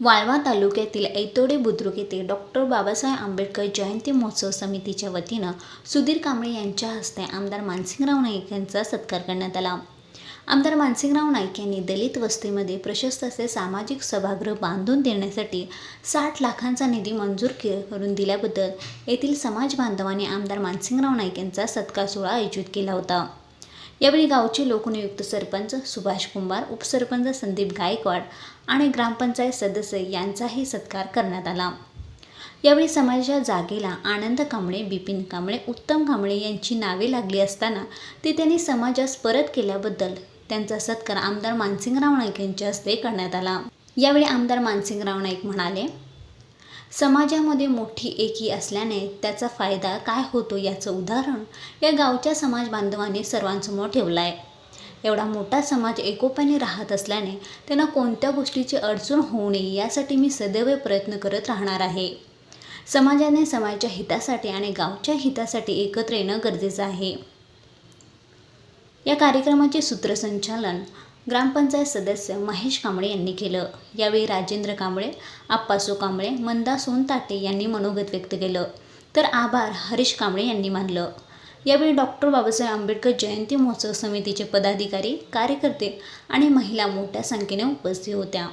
वाळवा तालुक्यातील ऐतोडे बुद्रुक येथे डॉक्टर बाबासाहेब आंबेडकर जयंती महोत्सव समितीच्या वतीनं सुधीर कांबळे यांच्या हस्ते आमदार मानसिंगराव नाईक यांचा सत्कार करण्यात आला. आमदार मानसिंगराव नाईक यांनी दलित वस्तीमध्ये प्रशस्त असे सामाजिक सभागृह बांधून देण्यासाठी साठ लाखांचा निधी मंजूर के करून दिल्याबद्दल येथील समाज बांधवांनी आमदार मानसिंगराव नाईक यांचा सत्कार सोहळा आयोजित केला होता. यावेळी गावचे लोकनियुक्त सरपंच सुभाष कुंभार उपसरपंच संदीप गायकवाड आणि ग्रामपंचायत सदस्य यांचाही सत्कार करण्यात आला. यावेळी समाजाच्या जागेला आनंद कांबळे बिपिन कांबळे उत्तम कांबळे यांची नावे लागली असताना ती त्यांनी समाजास परत केल्याबद्दल त्यांचा सत्कार आमदार मानसिंगराव नाईक यांच्या हस्ते करण्यात आला. यावेळी आमदार मानसिंगराव नाईक म्हणाले समाजामध्ये मोठी एकी असल्याने त्याचा फायदा काय होतो याचं उदाहरण या गावच्या समाज बांधवाने सर्वांसमोर ठेवलं आहे एवढा मोठा समाज एकोप्याने राहत असल्याने त्यांना कोणत्या गोष्टीची अडचण होऊ नये यासाठी मी सदैव प्रयत्न करत राहणार आहे. समाजाने समाजाच्या हितासाठी आणि गावच्या हितासाठी एकत्र येणं गरजेचं आहे. या कार्यक्रमाचे सूत्रसंचालन ग्रामपंचायत सदस्य महेश कांबळे यांनी केलं. यावेळी राजेंद्र कांबळे आप्पासो कांबळे मंदा सोनताटे यांनी मनोगत व्यक्त केलं. तर आभार हरीश कांबळे यांनी मानलं. यावेळी डॉक्टर बाबासाहेब आंबेडकर जयंती महोत्सव समितीचे पदाधिकारी कार्यकर्ते आणि महिला मोठ्या संख्येने उपस्थित होत्या.